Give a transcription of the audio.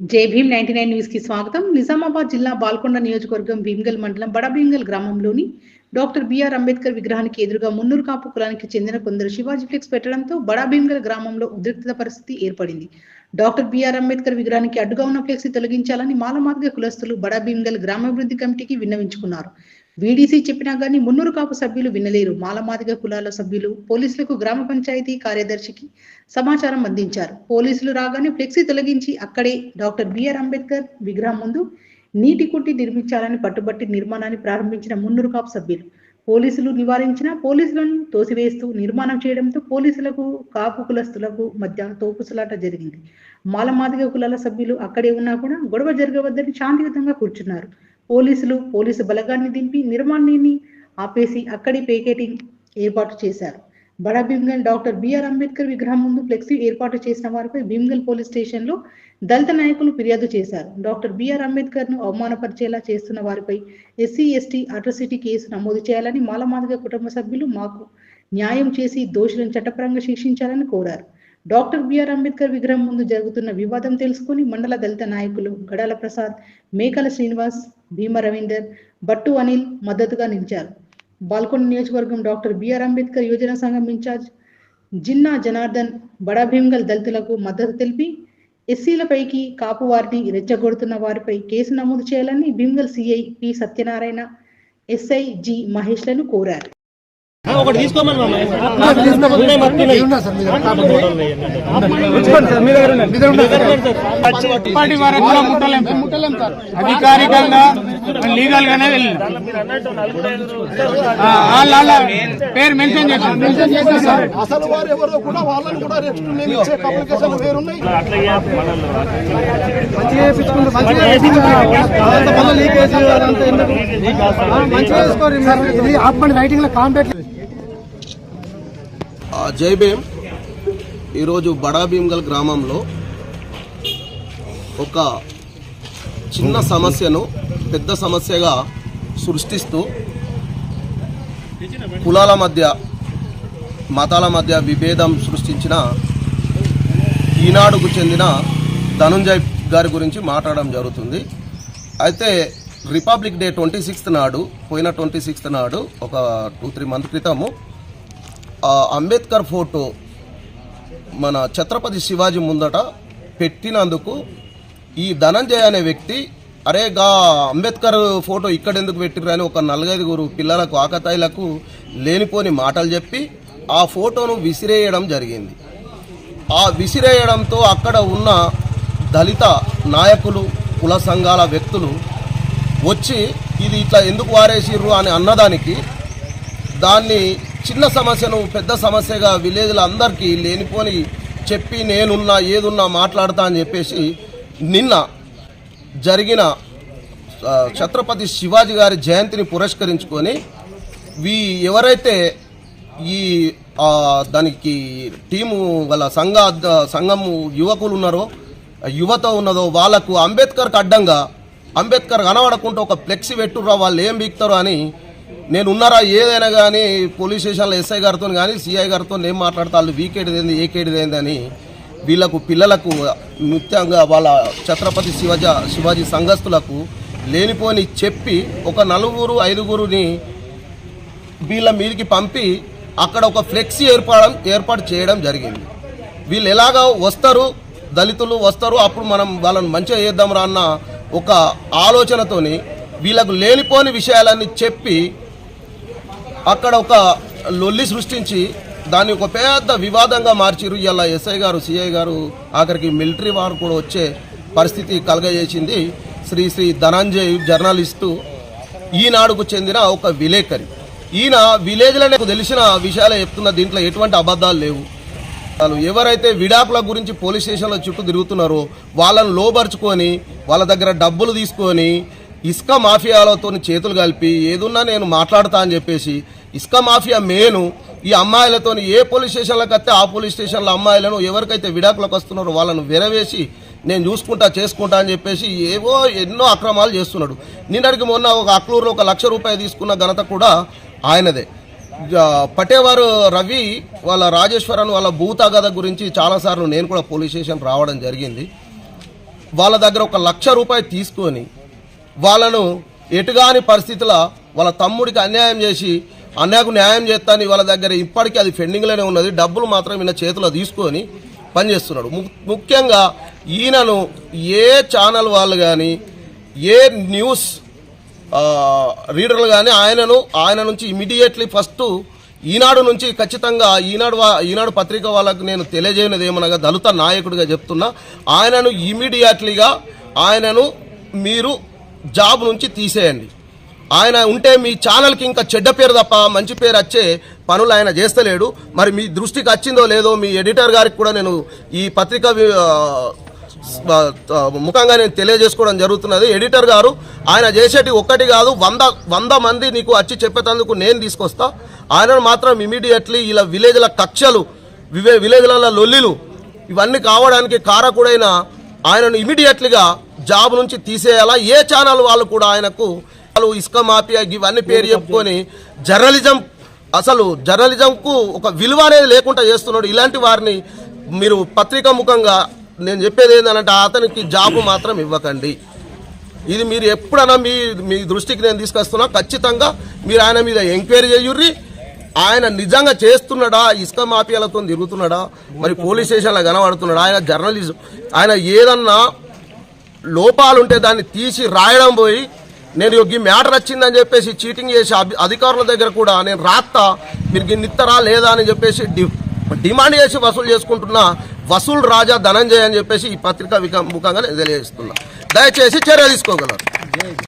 జై Bhim ninety nine న్యూస్కి స్వాగతం. నిజామాబాద్ జిల్లా బాల్కొండ నియోజకవర్గం భీమ్గల్ మండలం బడభీమ్గల్ గ్రామంలోని డాక్టర్ బిఆర్ అంబేద్కర్ విగ్రహానికి ఎదురుగా మున్నూరు కాపు కులానికి చెందిన కొందరు శివాజీ ఫ్లెక్స్ పెట్టడంతో బడాభీమ్గల్ గ్రామంలో ఉద్రిక్తత పరిస్థితి ఏర్పడింది. డాక్టర్ బిఆర్ అంబేద్కర్ విగ్రహానికి అడ్డుగా ఉన్న ఫ్లెక్స్ తొలగించాలని మాలమాదిగ కులస్తులు బడాభీమ్గల్ గ్రామాభివృద్ధి కమిటీకి విన్నవించుకున్నారు. వీడీసీ చెప్పినా గానీ మున్నూరు కాపు సభ్యులు వినలేరు. మాలమాదిగ కులాల సభ్యులు పోలీసులకు గ్రామ పంచాయతీ కార్యదర్శికి సమాచారం అందించారు. పోలీసులు రాగానే ఫ్లెక్సీ తొలగించి అక్కడే డాక్టర్ బిఆర్ అంబేద్కర్ విగ్రహం ముందు నీటి కుట్టి నిర్మించాలని పట్టుబట్టి నిర్మాణాన్ని ప్రారంభించిన మున్నూరు కాపు సభ్యులు. పోలీసులు నివారించిన పోలీసులను తోసివేస్తూ నిర్మాణం చేయడంతో పోలీసులకు కాపు కులస్తులకు మధ్య తోపుసలాట జరిగింది. మాలమాదిగ కులాల సభ్యులు అక్కడే ఉన్నా కూడా గొడవ జరగవద్దని శాంతియుతంగా కూర్చున్నారు. పోలీసులు పోలీసు బలగాన్ని దింపి నిర్మాణాన్ని ఆపేసి అక్కడి పేకెటింగ్ ఏర్పాటు చేశారు. బడా భీమ్గల్ డాక్టర్ బిఆర్ అంబేద్కర్ విగ్రహం ముందు ఫ్లెక్సీ ఏర్పాటు చేసిన వారిపై భీమ్గల్ పోలీస్ స్టేషన్లో దళిత నాయకులు ఫిర్యాదు చేశారు. డాక్టర్ బిఆర్ అంబేద్కర్ను అవమానపరిచేలా చేస్తున్న వారిపై ఎస్సీ ఎస్టీ అట్రసిటీ కేసు నమోదు చేయాలని మాలమాదిగ కుటుంబ సభ్యులు మాకు న్యాయం చేసి దోషులను చట్టపరంగా శిక్షించాలని కోరారు. డాక్టర్ బిఆర్ అంబేద్కర్ విగ్రహం ముందు జరుగుతున్న వివాదం తెలుసుకుని మండల దళిత నాయకులు గడాల ప్రసాద్ మేకల శ్రీనివాస్ భీమ రవీందర్ బట్టు అనిల్ మద్దతుగా నిలిచారు. బాల్కొండ నియోజకవర్గం డాక్టర్ బిఆర్ అంబేద్కర్ యువజన సంఘం ఇన్ఛార్జ్ జిన్నా జనార్దన్ బడా భీమ్గల్ దళితులకు మద్దతు తెలిపి ఎస్సీలపైకి కాపు వారిని రెచ్చగొడుతున్న వారిపై కేసు నమోదు చేయాలని Bhimgal CI P Satyanarayana SI G మహేష్లను కోరారు. ఒకటి తీసుకోమని మామ. ఉన్నాయి, మొత్తం ఉన్నాయి. ఇప్పటి వరకు కూడా ముట్టలేం సార్. అధికారికంగా లీగల్ గానే పేరు మెన్షన్ చేశాం మెన్షన్ చేశాం సార్. అసలు వారు ఎవరో కూడా వాళ్ళని కూడా నెక్స్ట్ మేము ఇచ్చే అప్లికేషన్ వేరున్నాయి. మంచిగా లీకేజ్ ఇది రైటింగ్లో ఆ, జై భీమ్ ఈరోజు బడా భీమ్గల్ గ్రామంలో ఒక చిన్న సమస్యను పెద్ద సమస్యగా సృష్టిస్తూ కులాల మధ్య మతాల మధ్య విభేదం సృష్టించిన ఈనాడుకు చెందిన ధనుంజయ్ గారి గురించి మాట్లాడడం జరుగుతుంది. అయితే రిపబ్లిక్ డే ట్వంటీ సిక్స్త్ నాడు పోయిన ట్వంటీ సిక్స్త్ నాడు ఒక టూ త్రీ మంత్ క్రితము అంబేద్కర్ ఫోటో మన ఛత్రపతి శివాజీ ముందట పెట్టినందుకు ఈ ధనంజయ్ అనే వ్యక్తి అరే గా అంబేద్కర్ ఫోటో ఇక్కడ ఎందుకు పెట్టిర్రు? అని ఒక నలుగైదుగురు పిల్లలకు ఆకతాయిలకు లేనిపోని మాటలు చెప్పి ఆ ఫోటోను విసిరేయడం జరిగింది. ఆ విసిరేయడంతో అక్కడ ఉన్న దళిత నాయకులు కుల సంఘాల వ్యక్తులు వచ్చి ఇది ఇట్లా ఎందుకు వారేసిర్రు? అని అన్నదానికి దాన్ని చిన్న సమస్యను పెద్ద సమస్యగా విలేజ్ల అందరికీ లేనిపోని చెప్పి నేనున్నా ఏదున్నా మాట్లాడతా అని చెప్పేసి నిన్న జరిగిన ఛత్రపతి శివాజీ గారి జయంతిని పురస్కరించుకొని వీ ఎవరైతే ఈ దానికి టీము వాళ్ళ సంఘ సంఘము యువకులు ఉన్నారో యువత ఉన్నదో వాళ్ళకు అంబేద్కర్కి అడ్డంగా అంబేద్కర్ కనబడకుండా ఒక ఫ్లెక్సీ పెట్టుర్రా వాళ్ళు ఏం బీక్తారో అని నేను ఉన్నారా ఏదైనా కానీ పోలీస్ స్టేషన్లో ఎస్ఐ గారితో కానీ సిఐ గారితో ఏం మాట్లాడతా వాళ్ళు వీకేడిది ఏంది వీళ్ళకు పిల్లలకు నృత్యంగా వాళ్ళ ఛత్రపతి శివజ శివాజీ సంఘస్థులకు లేనిపోని చెప్పి ఒక నలుగురు ఐదుగురుని వీళ్ళ మీదకి పంపి అక్కడ ఒక ఫ్లెక్సీ ఏర్పాడం ఏర్పాటు చేయడం జరిగింది. వీళ్ళు ఎలాగ వస్తారు? దళితులు వస్తారు? అప్పుడు మనం వాళ్ళని మంచిగా చేద్దాం రా అన్న ఒక ఆలోచనతోని వీళ్ళకు లేనిపోని విషయాలన్నీ చెప్పి అక్కడ ఒక లొల్లి సృష్టించి దాన్ని ఒక పెద్ద వివాదంగా మార్చిరు ఇలా ఎస్ఐ గారు సిఐ గారు ఆఖరికి మిలిటరీ వారు కూడా వచ్చే పరిస్థితి కలగజేసింది శ్రీ శ్రీ ధనంజయ్ జర్నలిస్టు. ఈనాడుకు చెందిన ఒక విలేకరి. ఈయన విలేజ్లో నాకు తెలిసిన విషయాలే చెప్తున్న దీంట్లో ఎటువంటి అబద్ధాలు లేవు. వాళ్ళు ఎవరైతే విడాకుల గురించి పోలీస్ స్టేషన్లో చుట్టూ తిరుగుతున్నారో వాళ్ళని లోబరుచుకొని వాళ్ళ దగ్గర డబ్బులు తీసుకొని ఇసుక మాఫియాలతో చేతులు కలిపి ఏదున్నా నేను మాట్లాడతా అని చెప్పేసి ఇసుక మాఫియా మేను ఈ అమ్మాయిలతో ఏ పోలీస్ స్టేషన్లకు వస్తే ఆ పోలీస్ స్టేషన్ల అమ్మాయిలను ఎవరికైతే విడాకులకు వస్తున్నారో వాళ్ళను వెరవేసి నేను చూసుకుంటా చేసుకుంటా అని చెప్పేసి ఏవో ఎన్నో అక్రమాలు చేస్తున్నాడు. నిన్నటికి మొన్న ఒక అక్లూరులో ఒక లక్ష రూపాయలు తీసుకున్న ఘనత కూడా ఆయనదే. జ- పటేవారు రవి వాళ్ళ రాజేశ్వరన్ వాళ్ళ భూతగద గురించి చాలాసార్లు నేను కూడా పోలీస్ స్టేషన్ రావడం జరిగింది. వాళ్ళ దగ్గర ఒక లక్ష రూపాయలు తీసుకొని వాళ్ళను ఎటుగాని పరిస్థితుల వాళ్ళ తమ్ముడికి అన్యాయం చేసి అన్నయ్యకు న్యాయం చేస్తాను వాళ్ళ దగ్గర ఇప్పటికీ అది పెండింగ్లోనే ఉన్నది. డబ్బులు మాత్రం ఈయన చేతిలో తీసుకొని పనిచేస్తున్నాడు ము- ముఖ్యంగా ఈయనను ఏ ఛానల్ వాళ్ళు కానీ ఏ న్యూస్ రీడర్లు కానీ ఆయనను ఆయన నుంచి ఇమీడియట్లీ ఫస్ట్ ఈనాడు నుంచి ఖచ్చితంగా ఈనాడు ఈనాడు పత్రిక వాళ్ళకు నేను తెలియజేయనది ఏమనగా దళిత నాయకుడిగా చెప్తున్నా ఆయనను ఇమీడియట్లీగా ఆయనను మీరు జాబ్ నుంచి తీసేయండి. ఆయన ఉంటే మీ ఛానల్కి ఇంకా చెడ్డ పేరు తప్ప మంచి పేరు వచ్చే పనులు ఆయన చేస్తలేడు. మరి మీ దృష్టికి వచ్చిందో లేదో మీ ఎడిటర్ గారికి కూడా నేను ఈ పత్రిక ముఖంగా నేను తెలియజేసుకోవడం జరుగుతున్నది. ఎడిటర్ గారు ఆయన చేసేటి ఒక్కటి కాదు వంద వంద మంది నీకు వచ్చి చెప్పేటందుకు నేను తీసుకొస్తా. ఆయనను మాత్రం ఇమీడియట్లీ ఇలా విలేజ్ల కక్షలు వివే విలేజ్ల లొల్లిలు ఇవన్నీ కావడానికి కారకుడైన ఆయనను ఇమీడియట్లీగా జాబ్ నుంచి తీసేయాలా? ఏ ఛానల్ వాళ్ళు కూడా ఆయనకు ఇసుక మాఫియా ఇవన్నీ పేరు చెప్పుకొని జర్నలిజం అసలు జర్నలిజంకు ఒక విలువ అనేది లేకుండా చేస్తున్నాడు. ఇలాంటి వారిని మీరు పత్రికా ముఖంగా నేను చెప్పేది ఏంటంటే అతనికి జాబ్ మాత్రం ఇవ్వకండి. ఇది మీరు ఎప్పుడైనా మీ మీ దృష్టికి నేను తీసుకొస్తున్నా ఖచ్చితంగా మీరు ఆయన మీద ఎంక్వైరీ చేయుర్రి. ఆయన నిజంగా చేస్తున్నాడా? ఇసుక మాఫియాలతో తిరుగుతున్నాడా? మరి పోలీస్ స్టేషన్లో కనబడుతున్నాడా? ఆయన జర్నలిజం ఆయన ఏదన్నా లోపాలుంటే దాన్ని తీసి రాయడం పోయి నేను ఈ మ్యాటర్ వచ్చిందని చెప్పేసి చీటింగ్ చేసి అధికారుల దగ్గర కూడా నేను రాత్తా మీరు గిన్నిత్తరా లేదా అని చెప్పేసి డి- డిమాండ్ చేసి వసూలు చేసుకుంటున్న వసూలు రాజా ధనంజయ్ అని చెప్పేసి ఈ పత్రికా ముఖంగా నేను తెలియజేస్తున్నా. దయచేసి చర్య తీసుకోగలరు.